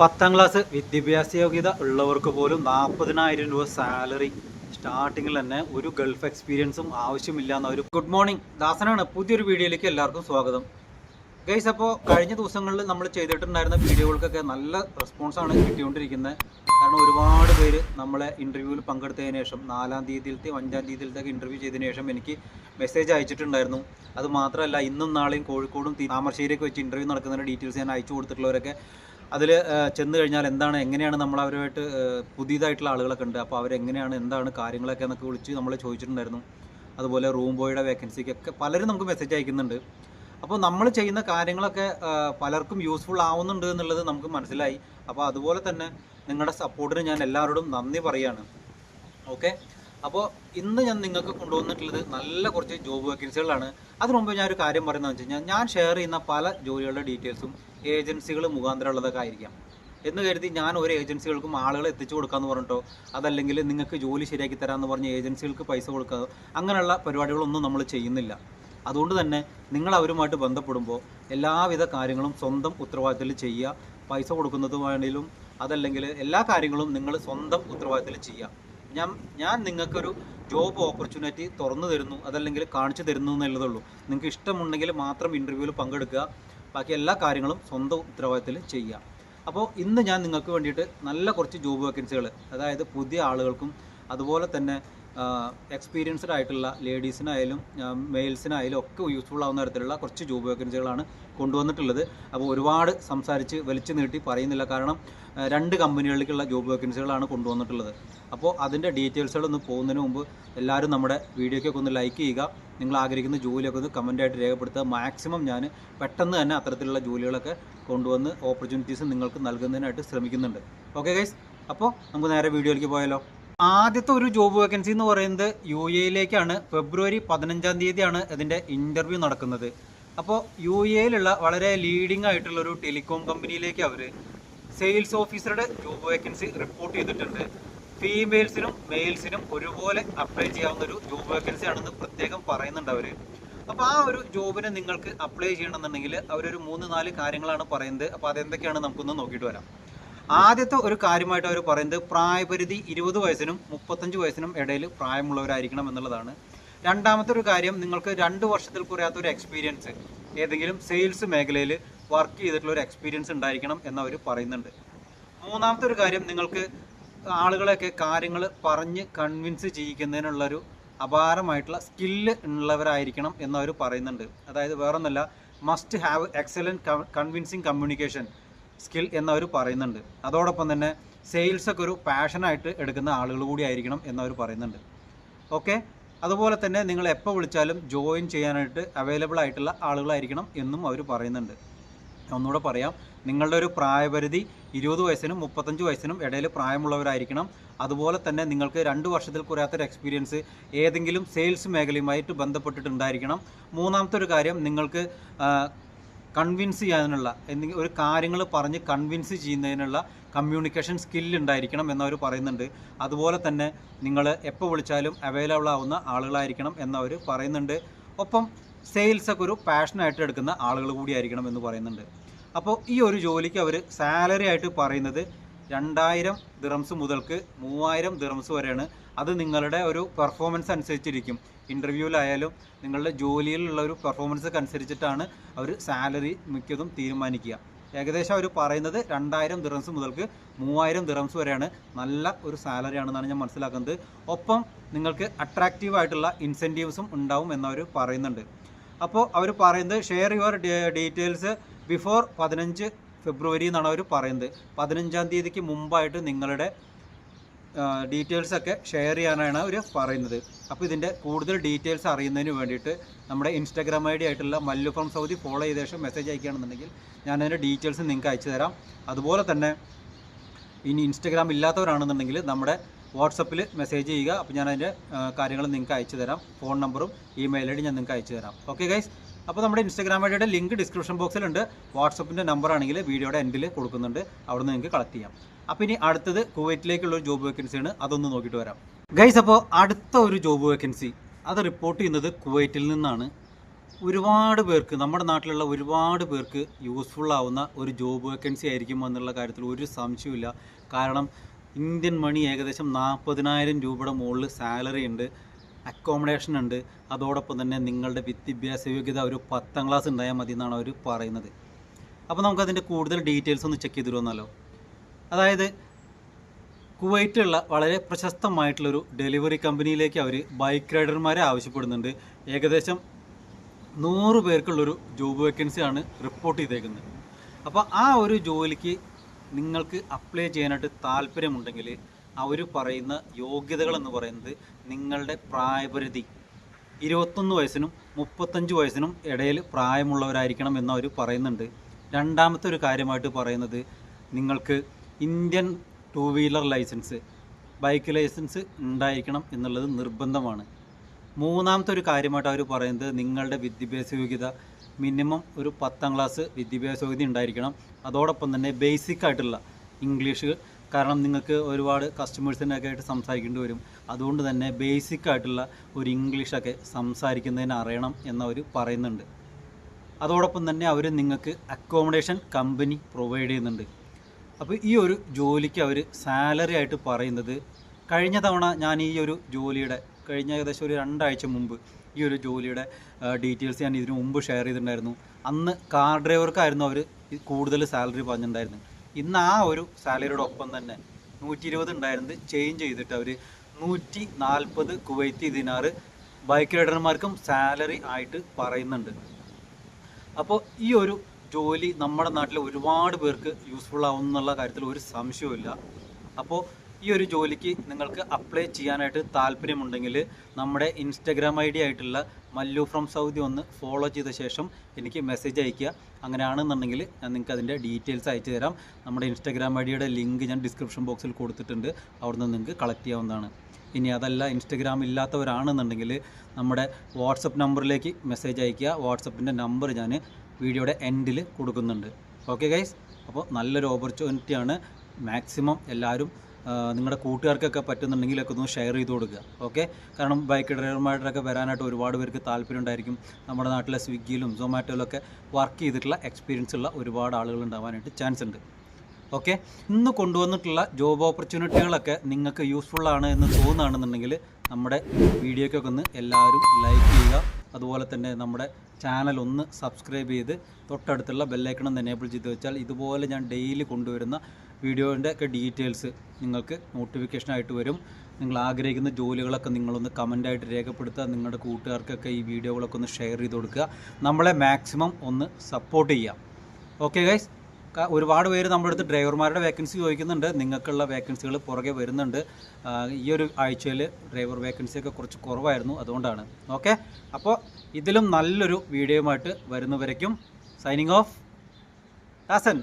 പത്താം ക്ലാസ് വിദ്യാഭ്യാസ യോഗ്യത ഉള്ളവർക്ക് പോലും നാൽപ്പതിനായിരം രൂപ സാലറി സ്റ്റാർട്ടിങ്ങിൽ തന്നെ ഒരു ഗൾഫ് എക്സ്പീരിയൻസും ആവശ്യമില്ല എന്ന ഒരു ഗുഡ് മോർണിംഗ് ദാസനാണ്. പുതിയൊരു വീഡിയോയിലേക്ക് എല്ലാവർക്കും സ്വാഗതം. ഗൈസ് അപ്പോൾ കഴിഞ്ഞ ദിവസങ്ങളിൽ നമ്മൾ ചെയ്തിട്ടുണ്ടായിരുന്ന വീഡിയോകൾക്കൊക്കെ നല്ല റെസ്പോൺസാണ് കിട്ടിക്കൊണ്ടിരിക്കുന്നത് കാരണം ഒരുപാട് പേര് നമ്മളെ ഇന്റർവ്യൂവിൽ പങ്കെടുത്തതിന് ശേഷം നാലാം തീയതിയിലത്തെ അഞ്ചാം തീയതിയിലത്തെ ഇന്റർവ്യൂ ചെയ്തതിന് ശേഷം എനിക്ക് മെസ്സേജ് അയച്ചിട്ടുണ്ടായിരുന്നു. അത് മാത്രമല്ല ഇന്നും നാളെയും കോഴിക്കോടും താമരശ്ശേരിയൊക്കെ വെച്ച് ഇന്റർവ്യൂ നടക്കുന്നതിന്റെ ഡീറ്റെയിൽസ് ഞാൻ അയച്ചു കൊടുത്തിട്ടുള്ളവരൊക്കെ അതിൽ ചെന്ന് കഴിഞ്ഞാൽ എന്താണ് എങ്ങനെയാണ് നമ്മൾ അവരുമായിട്ട് പുതിയതായിട്ടുള്ള ആളുകളൊക്കെ ഉണ്ട്. അപ്പോൾ അവരെങ്ങനെയാണ് എന്താണ് കാര്യങ്ങളൊക്കെ എന്നൊക്കെ വിളിച്ച് നമ്മൾ ചോദിച്ചിട്ടുണ്ടായിരുന്നു. അതുപോലെ റൂം ബോയുടെ വേക്കൻസിക്കൊക്കെ പലരും നമുക്ക് മെസ്സേജ് അയക്കുന്നുണ്ട്. അപ്പോൾ നമ്മൾ ചെയ്യുന്ന കാര്യങ്ങളൊക്കെ പലർക്കും യൂസ്ഫുൾ ആവുന്നുണ്ട് എന്നുള്ളത് നമുക്ക് മനസ്സിലായി. അപ്പോൾ അതുപോലെ തന്നെ നിങ്ങളുടെ സപ്പോർട്ടിന് ഞാൻ എല്ലാവരോടും നന്ദി പറയാണ്. ഓക്കെ? അപ്പോൾ ഇന്ന് ഞാൻ നിങ്ങൾക്ക് കൊണ്ടുവന്നിട്ടുള്ളത് നല്ല കുറച്ച് ജോബ് വേക്കൻസികളാണ്. അതിനു മുമ്പ് ഞാൻ ഒരു കാര്യം പറയുന്നത് വെച്ച് കഴിഞ്ഞാൽ ഞാൻ ഷെയർ ചെയ്യുന്ന പല ജോലികളുടെ ഡീറ്റെയിൽസും ഏജൻസികൾ മുഖാന്തരമുള്ളതൊക്കെ ആയിരിക്കാം. എന്ന് കരുതി ഞാൻ ഒരു ഏജൻസികൾക്കും ആളുകളെ എത്തിച്ചു കൊടുക്കാന്ന് പറഞ്ഞിട്ടോ അതല്ലെങ്കിൽ നിങ്ങൾക്ക് ജോലി ശരിയാക്കി തരാമെന്ന് പറഞ്ഞ് ഏജൻസികൾക്ക് പൈസ കൊടുക്കാതോ അങ്ങനെയുള്ള പരിപാടികളൊന്നും നമ്മൾ ചെയ്യുന്നില്ല. അതുകൊണ്ട് തന്നെ നിങ്ങൾ അവരുമായിട്ട് ബന്ധപ്പെടുമ്പോൾ എല്ലാവിധ കാര്യങ്ങളും സ്വന്തം ഉത്തരവാദിത്തത്തിൽ ചെയ്യുക. പൈസ കൊടുക്കുന്നത് വേണേലും അതല്ലെങ്കിൽ എല്ലാ കാര്യങ്ങളും നിങ്ങൾ സ്വന്തം ഉത്തരവാദിത്തത്തിൽ ചെയ്യുക. ഞാൻ ഞാൻ നിങ്ങൾക്കൊരു ജോബ് ഓപ്പർച്യൂണിറ്റി തുറന്നു തരുന്നു അതല്ലെങ്കിൽ കാണിച്ചു തരുന്നു എന്നുള്ളതുള്ളൂ നിങ്ങൾക്ക് ഇഷ്ടമുണ്ടെങ്കിൽ മാത്രം ഇന്റർവ്യൂവിൽ പങ്കെടുക്കുക. ബാക്കി എല്ലാ കാര്യങ്ങളും സ്വന്തം ഉത്തരവാദിത്തത്തിൽ ചെയ്യുക അപ്പോൾ ഇന്ന് ഞാൻ നിങ്ങൾക്ക് വേണ്ടിയിട്ട് നല്ല കുറച്ച് ജോബ് വേക്കൻസികൾ അതായത് പുതിയ ആളുകൾക്കും അതുപോലെ തന്നെ എക്സ്പീരിയൻസ്ഡ് ആയിട്ടുള്ള ലേഡീസിനായാലും മെയിൽസിനായാലും ഒക്കെ യൂസ്ഫുൾ ആവുന്ന തരത്തിലുള്ള കുറച്ച് ജോബ് വേക്കൻസികളാണ് കൊണ്ടുവന്നിട്ടുള്ളത്. അപ്പോൾ ഒരുപാട് സംസാരിച്ച് വലിച്ചു നീട്ടി പറയുന്നില്ല കാരണം രണ്ട് കമ്പനികളിലേക്കുള്ള ജോബ് വേക്കൻസികളാണ് കൊണ്ടുവന്നിട്ടുള്ളത്. അപ്പോൾ അതിന്റെ ഡീറ്റെയിൽസുകളൊന്ന് പോകുന്നതിന് മുമ്പ് എല്ലാവരും നമ്മുടെ വീഡിയോയ്ക്കൊക്കെ ഒന്ന് ലൈക്ക് ചെയ്യുക. നിങ്ങൾ ആഗ്രഹിക്കുന്ന ജോലിയൊക്കെ ഒന്ന് കമന്റായിട്ട് രേഖപ്പെടുത്തുക. മാക്സിമം ഞാൻ പെട്ടെന്ന് തന്നെ അത്തരത്തിലുള്ള ജോലികളൊക്കെ കൊണ്ടുവന്ന് ഓപ്പർച്യൂണിറ്റീസ് നിങ്ങൾക്ക് നൽകുന്നതിനായിട്ട് ശ്രമിക്കുന്നുണ്ട്. ഓക്കെ ഗൈസ് അപ്പോൾ നമുക്ക് നേരെ വീഡിയോയിലേക്ക് പോയാലോ? ആദ്യത്തെ ഒരു ജോബ് വേക്കൻസി എന്ന് പറയുന്നത് യു എയിലേക്കാണ്. ഫെബ്രുവരി പതിനഞ്ചാം തീയതിയാണ് ഇതിന്റെ ഇന്റർവ്യൂ നടക്കുന്നത്. അപ്പോൾ യു എയിലുള്ള വളരെ ലീഡിംഗ് ആയിട്ടുള്ള ഒരു ടെലികോം കമ്പനിയിലേക്ക് അവർ സെയിൽസ് ഓഫീസറുടെ ജോബ് വേക്കൻസി റിപ്പോർട്ട് ചെയ്തിട്ടുണ്ട്. ഫീമെയിൽസിനും മെയിൽസിനും ഒരുപോലെ അപ്ലൈ ചെയ്യാവുന്ന ഒരു ജോബ് വേക്കൻസി ആണെന്ന് പ്രത്യേകം പറയുന്നുണ്ട് അവർ അപ്പോൾ ആ ഒരു ജോബിന് നിങ്ങൾക്ക് അപ്ലൈ ചെയ്യണമെന്നുണ്ടെങ്കിൽ അവരൊരു മൂന്ന് നാല് കാര്യങ്ങളാണ് പറയുന്നത്. അപ്പോൾ അതെന്തൊക്കെയാണ് നമുക്കൊന്ന് നോക്കിയിട്ട് വരാം. ആദ്യത്തെ ഒരു കാര്യമായിട്ട് അവർ പറയുന്നത് പ്രായപരിധി ഇരുപത് വയസ്സിനും മുപ്പത്തഞ്ച് വയസ്സിനും ഇടയിൽ പ്രായമുള്ളവരായിരിക്കണം എന്നുള്ളതാണ്. രണ്ടാമത്തെ ഒരു കാര്യം നിങ്ങൾക്ക് രണ്ട് വർഷത്തിൽ കുറയാത്ത ഒരു എക്സ്പീരിയൻസ് ഏതെങ്കിലും സെയിൽസ് മേഖലയിൽ വർക്ക് ചെയ്തിട്ടുള്ള ഒരു എക്സ്പീരിയൻസ് ഉണ്ടായിരിക്കണം എന്നവർ പറയുന്നുണ്ട്. മൂന്നാമത്തെ ഒരു കാര്യം നിങ്ങൾക്ക് ആളുകളെയൊക്കെ കാര്യങ്ങൾ പറഞ്ഞ് കൺവിൻസ് ചെയ്യിക്കുന്നതിനുള്ളൊരു അപാരമായിട്ടുള്ള സ്കില്ല് ഉള്ളവരായിരിക്കണം എന്നവർ പറയുന്നുണ്ട്. അതായത് വേറൊന്നല്ല must have excellent convincing communication skill എന്നവർ പറയുന്നുണ്ട്. അതോടൊപ്പം തന്നെ സെയിൽസ് ഒക്കെ ഒരു പാഷനായിട്ട് എടുക്കുന്ന ആളുകൾ കൂടി ആയിരിക്കണം എന്നവർ പറയുന്നുണ്ട്. ഓക്കെ അതുപോലെ തന്നെ നിങ്ങൾ എപ്പോൾ വിളിച്ചാലും ജോയിൻ ചെയ്യാനായിട്ട് അവൈലബിൾ ആയിട്ടുള്ള ആളുകളായിരിക്കണം എന്നും അവർ പറയുന്നുണ്ട്. ഒന്നുകൂടെ പറയാം. നിങ്ങളുടെ ഒരു പ്രായപരിധി ഇരുപത് വയസ്സിനും മുപ്പത്തഞ്ച് വയസ്സിനും ഇടയിൽ പ്രായമുള്ളവരായിരിക്കണം. അതുപോലെ തന്നെ നിങ്ങൾക്ക് രണ്ട് വർഷത്തിൽ കുറയാത്തൊരു എക്സ്പീരിയൻസ് ഏതെങ്കിലും സെയിൽസ് മേഖലയുമായിട്ട് ബന്ധപ്പെട്ടിട്ടുണ്ടായിരിക്കണം. മൂന്നാമത്തെ ഒരു കാര്യം നിങ്ങൾക്ക് കൺവിൻസ് ചെയ്യാനുള്ള എന്തെങ്കിലും ഒരു കാര്യങ്ങൾ പറഞ്ഞ് കൺവിൻസ് ചെയ്യുന്നതിനുള്ള കമ്മ്യൂണിക്കേഷൻ സ്കില്ല് ഉണ്ടായിരിക്കണം എന്നവർ പറയുന്നുണ്ട്. അതുപോലെ തന്നെ നിങ്ങൾ എപ്പോൾ വിളിച്ചാലും അവൈലബിൾ ആവുന്ന ആളുകളായിരിക്കണം എന്നവർ പറയുന്നുണ്ട്. ഒപ്പം സെയിൽസൊക്കെ ഒരു പാഷനായിട്ട് എടുക്കുന്ന ആളുകൾ കൂടിയായിരിക്കണം എന്ന് പറയുന്നുണ്ട്. അപ്പോൾ ഈ ഒരു ജോലിക്ക് അവർ സാലറി ആയിട്ട് പറയുന്നത് രണ്ടായിരം ദിറംസ് മുതൽക്ക് മൂവായിരം ദിറംസ് വരെയാണ്. അത് നിങ്ങളുടെ ഒരു പെർഫോമൻസ് അനുസരിച്ചിരിക്കും. ഇന്റർവ്യൂവിലായാലും നിങ്ങളുടെ ജോലിയിലുള്ള ഒരു പെർഫോമൻസ് അനുസരിച്ചിട്ടാണ് അവർ സാലറി മിക്കതും തീരുമാനിക്കുക. ഏകദേശം അവർ പറയുന്നത് രണ്ടായിരം ദിറംസ് മുതൽക്ക് മൂവായിരം ദിറംസ് വരെയാണ് നല്ല ഒരു സാലറി ആണെന്നാണ് ഞാൻ മനസ്സിലാക്കുന്നത്. ഒപ്പം നിങ്ങൾക്ക് അട്രാക്റ്റീവ് ആയിട്ടുള്ള ഇൻസെന്റീവ്സും ഉണ്ടാവും എന്നവർ പറയുന്നുണ്ട്. അപ്പോൾ അവർ പറയുന്നത് ഷെയർ യുവർ ഡീറ്റെയിൽസ് ബിഫോർ പതിനഞ്ച് ഫെബ്രുവരി എന്നാണ് അവർ പറയുന്നത്. പതിനഞ്ചാം തീയതിക്ക് മുമ്പായിട്ട് നിങ്ങളുടെ ഡീറ്റെയിൽസ് ഒക്കെ ഷെയർ ചെയ്യാനാണ് അവർ പറയുന്നത്. അപ്പോൾ ഇതിന്റെ കൂടുതൽ ഡീറ്റെയിൽസ് അറിയുന്നതിന് വേണ്ടിയിട്ട് നമ്മുടെ ഇൻസ്റ്റാഗ്രാം ഐ ഡി ആയിട്ടുള്ള മല്ലു ഫ്രം സൗദി ഫോളോ ചെയ്ത ശേഷം മെസ്സേജ് അയക്കുകയാണെന്നുണ്ടെങ്കിൽ ഞാൻ അതിന്റെ ഡീറ്റെയിൽസ് നിങ്ങൾക്ക് അയച്ചു തരാം. അതുപോലെ തന്നെ ഇനി ഇൻസ്റ്റാഗ്രാം ഇല്ലാത്തവരാണെന്നുണ്ടെങ്കിൽ നമ്മുടെ വാട്സപ്പിൽ മെസ്സേജ് ചെയ്യുക. അപ്പോൾ ഞാൻ അതിന്റെ കാര്യങ്ങൾ നിങ്ങൾക്ക് അയച്ചു തരാം. ഫോൺ നമ്പറും ഇമെയിൽ ഐ ഡി ഞാൻ നിങ്ങൾക്ക് അയച്ചു തരാം. ഓക്കെ ഗൈസ് അപ്പോൾ നമ്മുടെ ഇൻസ്റ്റാഗ്രാം ഐ ഡിയുടെ ലിങ്ക് ഡിസ്ക്രിപ്ഷൻ ബോക്സിലുണ്ട് വാട്സപ്പിന്റെ നമ്പർ ആണെങ്കിൽ വീഡിയോയുടെ എൻഡിൽ കൊടുക്കുന്നുണ്ട്. അവിടെ നിന്ന് നിങ്ങൾക്ക് കളക്ട് ചെയ്യാം. അപ്പോൾ ഇനി അടുത്തത് കുവൈറ്റിലേക്കുള്ള ഒരു ജോബ് വേക്കൻസിയാണ് അതൊന്ന് നോക്കിയിട്ട് വരാം. ഗൈസ് അപ്പോൾ അടുത്ത ഒരു ജോബ് വേക്കൻസി അത് റിപ്പോർട്ട് ചെയ്യുന്നത് കുവൈറ്റിൽ നിന്നാണ്. ഒരുപാട് പേർക്ക് നമ്മുടെ നാട്ടിലുള്ള ഒരുപാട് പേർക്ക് യൂസ്ഫുൾ ആവുന്ന ഒരു ജോബ് വേക്കൻസി ആയിരിക്കും എന്നുള്ള കാര്യത്തിൽ ഒരു സംശയമില്ല കാരണം ഇന്ത്യൻ മണി ഏകദേശം നാൽപ്പതിനായിരം രൂപയുടെ മുകളിൽ സാലറി ഉണ്ട്. അക്കോമഡേഷൻ ഉണ്ട്. അതോടൊപ്പം തന്നെ നിങ്ങളുടെ വിദ്യാഭ്യാസ യോഗ്യത ഒരു പത്താം ക്ലാസ് ഉണ്ടായാൽ മതി എന്നാണ് അവർ പറയുന്നത്. അപ്പോൾ നമുക്കതിന്റെ കൂടുതൽ ഡീറ്റെയിൽസ് ഒന്ന് ചെക്ക് ചെയ്ത് തരുമെന്നല്ലോ അതായത് കുവൈറ്റുള്ള വളരെ പ്രശസ്തമായിട്ടുള്ളൊരു ഡെലിവറി കമ്പനിയിലേക്ക് അവർ ബൈക്ക് റൈഡർമാരെ ആവശ്യപ്പെടുന്നുണ്ട്. ഏകദേശം നൂറ് പേർക്കുള്ളൊരു ജോബ് വേക്കൻസിയാണ് റിപ്പോർട്ട് ചെയ്തേക്കുന്നത്. അപ്പോൾ ആ ഒരു ജോലിക്ക് നിങ്ങൾക്ക് അപ്ലൈ ചെയ്യാനായിട്ട് താല്പര്യമുണ്ടെങ്കിൽ അവർ പറയുന്ന യോഗ്യതകൾ എന്ന് പറയുന്നത് നിങ്ങളുടെ പ്രായപരിധി. ഇരുപത്തൊന്ന് വയസ്സിനും മുപ്പത്തഞ്ച് വയസ്സിനും ഇടയിൽ പ്രായമുള്ളവരായിരിക്കണം എന്ന് പറയുന്നുണ്ട്. രണ്ടാമത്തെ ഒരു കാര്യമായിട്ട് പറയുന്നത് നിങ്ങൾക്ക് Indian two wheeler licence bike licence ഉണ്ടായിരിക്കണം എന്നുള്ളത് നിർബന്ധമാണ്. മൂന്നാമത്തെ ഒരു കാര്യമായിട്ട് അവർ പറയുന്നത് നിങ്ങളുടെ വിദ്യാഭ്യാസ യോഗ്യത മിനിമം ഒരു പത്താം ക്ലാസ് വിദ്യാഭ്യാസ യോഗ്യത ഉണ്ടായിരിക്കണം. അതോടൊപ്പം തന്നെ ബേസിക് ആയിട്ടുള്ള ഇംഗ്ലീഷ് കാരണം നിങ്ങൾക്ക് ഒരുപാട് കസ്റ്റമേഴ്സിനൊക്കെ ആയിട്ട് സംസാരിക്കേണ്ടി വരും. അതുകൊണ്ട് തന്നെ ബേസിക് ആയിട്ടുള്ള ഒരു ഇംഗ്ലീഷൊക്കെ സംസാരിക്കുന്നതിന് അറിയണം എന്നവർ പറയുന്നുണ്ട്. അതോടൊപ്പം തന്നെ അവർ നിങ്ങൾക്ക് അക്കോമഡേഷൻ കമ്പനി പ്രൊവൈഡ് ചെയ്യുന്നുണ്ട്. അപ്പോൾ ഈ ഒരു ജോലിക്ക് അവർ സാലറി ആയിട്ട് പറയുന്നത് കഴിഞ്ഞ തവണ ഞാൻ ഈ ഒരു ജോലിയുടെ കഴിഞ്ഞ ഏകദേശം ഒരു രണ്ടാഴ്ച മുമ്പ് ഈ ഒരു ജോലിയുടെ ഡീറ്റെയിൽസ് ഞാൻ ഇതിനു മുമ്പ് ഷെയർ ചെയ്തിട്ടുണ്ടായിരുന്നു. അന്ന് കാർ ഡ്രൈവർക്കായിരുന്നു അവർ കൂടുതൽ സാലറി പറഞ്ഞിട്ടുണ്ടായിരുന്നത്. ഇന്ന് ആ ഒരു സാലറിയുടെ ഒപ്പം തന്നെ നൂറ്റി ഇരുപത് ഉണ്ടായിരുന്നത് ചേഞ്ച് ചെയ്തിട്ട് അവർ നൂറ്റി നാൽപ്പത് കുവൈത്തി ദിനാറ് ബൈക്ക് റൈഡർമാർക്കും സാലറി ആയിട്ട് പറയുന്നുണ്ട്. അപ്പോൾ ഈ ഒരു ജോലി നമ്മുടെ നാട്ടിൽ ഒരുപാട് പേർക്ക് യൂസ്ഫുൾ ആവും എന്നുള്ള കാര്യത്തിൽ ഒരു സംശയവുമില്ല. അപ്പോൾ ഈ ഒരു ജോലിക്ക് നിങ്ങൾക്ക് അപ്ലൈ ചെയ്യാനായിട്ട് താല്പര്യമുണ്ടെങ്കിൽ നമ്മുടെ ഇൻസ്റ്റഗ്രാം ഐ ഡി ആയിട്ടുള്ള മല്ലു ഫ്രം സൗദി ഒന്ന് ഫോളോ ചെയ്ത ശേഷം എനിക്ക് മെസ്സേജ് അയയ്ക്കുക. അങ്ങനെയാണെന്നുണ്ടെങ്കിൽ ഞാൻ നിങ്ങൾക്ക് അതിന്റെ ഡീറ്റെയിൽസ് അയച്ചു തരാം. നമ്മുടെ ഇൻസ്റ്റഗ്രാം ഐ ഡിയുടെ ലിങ്ക് ഞാൻ ഡിസ്ക്രിപ്ഷൻ ബോക്സിൽ കൊടുത്തിട്ടുണ്ട്. അവിടുന്ന് നിങ്ങൾക്ക് കളക്ട് ചെയ്യാവുന്നതാണ്. ഇനി അതല്ല ഇൻസ്റ്റഗ്രാം ഇല്ലാത്തവരാണെന്നുണ്ടെങ്കിൽ നമ്മുടെ വാട്സപ്പ് നമ്പറിലേക്ക് മെസ്സേജ് അയയ്ക്കുക. വാട്സപ്പിന്റെ നമ്പർ ഞാൻ വീഡിയോയുടെ എൻഡിൽ കൊടുക്കുന്നുണ്ട്. ഓക്കെ ഗൈസ് അപ്പോൾ നല്ലൊരു ഓപ്പർച്യൂണിറ്റിയാണ് മാക്സിമം എല്ലാവരും നിങ്ങളുടെ കൂട്ടുകാർക്കൊക്കെ പറ്റുന്നുണ്ടെങ്കിലൊക്കെ ഒന്ന് ഷെയർ ചെയ്ത് കൊടുക്കുക. ഓക്കെ കാരണം ബൈക്ക് ഡ്രൈവർമാരുടെയൊക്കെ വരാനായിട്ട് ഒരുപാട് പേർക്ക് താല്പര്യം ഉണ്ടായിരിക്കും നമ്മുടെ നാട്ടിലെ സ്വിഗ്ഗിയിലും സൊമാറ്റോയിലൊക്കെ വർക്ക് ചെയ്തിട്ടുള്ള എക്സ്പീരിയൻസ് ഉള്ള ഒരുപാട് ആളുകൾ ഉണ്ടാവാനായിട്ട് ചാൻസ് ഉണ്ട്. ഓക്കെ ഇന്ന് കൊണ്ടുവന്നിട്ടുള്ള ജോബ് ഓപ്പർച്യൂണിറ്റികളൊക്കെ നിങ്ങൾക്ക് യൂസ്ഫുൾ ആണ് എന്ന് തോന്നുകയാണെന്നുണ്ടെങ്കിൽ നമ്മുടെ വീഡിയോയ്ക്കൊക്കെ ഒന്ന് എല്ലാവരും ലൈക്ക് ചെയ്യുക. അതുപോലെ തന്നെ നമ്മുടെ ചാനൽ ഒന്ന് സബ്സ്ക്രൈബ് ചെയ്ത് തൊട്ടടുത്തുള്ള ബെല്ലൈക്കണം എനേബിൾ ചെയ്ത് വെച്ചാൽ ഇതുപോലെ ഞാൻ ഡെയിലി കൊണ്ടുവരുന്ന വീഡിയോന്റെ ഒക്കെ ഡീറ്റെയിൽസ് നിങ്ങൾക്ക് നോട്ടിഫിക്കേഷനായിട്ട് വരും. നിങ്ങൾ ആഗ്രഹിക്കുന്ന ജോലികളൊക്കെ നിങ്ങളൊന്ന് കമന്റായിട്ട് രേഖപ്പെടുത്തുക. നിങ്ങളുടെ കൂട്ടുകാർക്കൊക്കെ ഈ വീഡിയോകളൊക്കെ ഒന്ന് ഷെയർ ചെയ്ത് കൊടുക്കുക. നമ്മളെ മാക്സിമം ഒന്ന് സപ്പോർട്ട് ചെയ്യാം ഓക്കെ ഗൈസ്? ഒരുപാട് പേര് നമ്മുടെ അടുത്ത് ഡ്രൈവർമാരുടെ വേക്കൻസി ചോദിക്കുന്നുണ്ട്. നിങ്ങൾക്കുള്ള വേക്കൻസികൾ പുറകെ വരുന്നുണ്ട്. ഈ ഒരു ആഴ്ചയിൽ ഡ്രൈവർ വേക്കൻസി ഒക്കെ കുറച്ച് കുറവായിരുന്നു അതുകൊണ്ടാണ്. ഓക്കെ? അപ്പോൾ ഇതിലും നല്ലൊരു വീഡിയോയുമായിട്ട് വരുന്നവരേക്കും സൈനിങ് ഓഫ്. ഹാസൻ